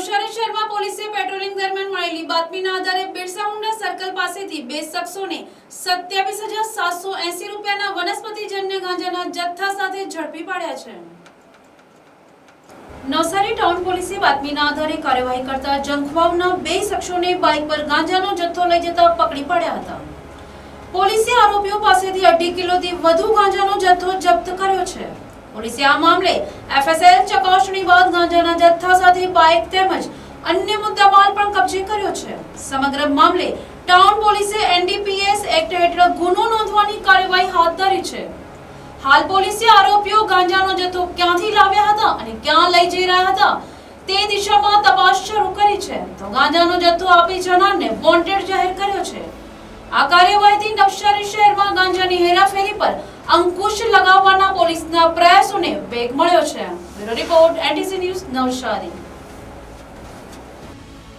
નવસારી શહેરમાં પોલીસે પેટ્રોલિંગ દરમિયાન મળેલી બાતમીના આધારે બિરસા મુંડા સર્કલ પાસેથી બે શખ્સોને સત્યાવીસ હજાર સાતસો એસી રૂપિયાના વનસ્પતિજન્ય ગાંજાના જથ્થા સાથે ઝડપી પાડ્યા છે. નવસારી ટાઉન પોલીસે બાતમીના આધારે કાર્યવાહી કરતા જંખવાવના બે શખ્સોને બાઇક પર ગાંજાનો જથ્થો લઈ જતા પકડી પાડ્યા હતા. પોલીસે આરોપીઓ પાસેથી અઢી કિલોથી વધુ ગાંજાનો જથ્થો જપ્ત કર્યો છે. પોલીસે આ મામલે એફએસએલ ચકાસણી બાદ ગાંજાના જથ્થા સાથે બાઇક તેમજ અન્ય મુદ્દામાલ પણ કબજે કર્યો છે. સમગ્ર મામલે ટાઉન પોલીસે એનડીપીએસ એક્ટ હેઠળ ગુનો નોંધવાની કાર્યવાહી હાથ ધરી છે. હાલ પોલીસે આરોપીઓ ગાંજાનો જથ્થો ક્યાંથી લાવ્યા હતા અને ક્યાં લઈ જઈ રહ્યા હતા તે દિશામાં તપાસ શરૂ કરી છે. તો ગાંજાનો જથ્થો આપી જનારને વોન્ટેડ જાહેર કર્યો છે. આ કાર્યવાહીથી નવસારી શહેરમાં ગાંજાની હેરાફેરી પર અંકુશ લગાવવાના પોલીસના પ્રયાસોને વેગ મળ્યો છે. Bureau report NTC news Navsari.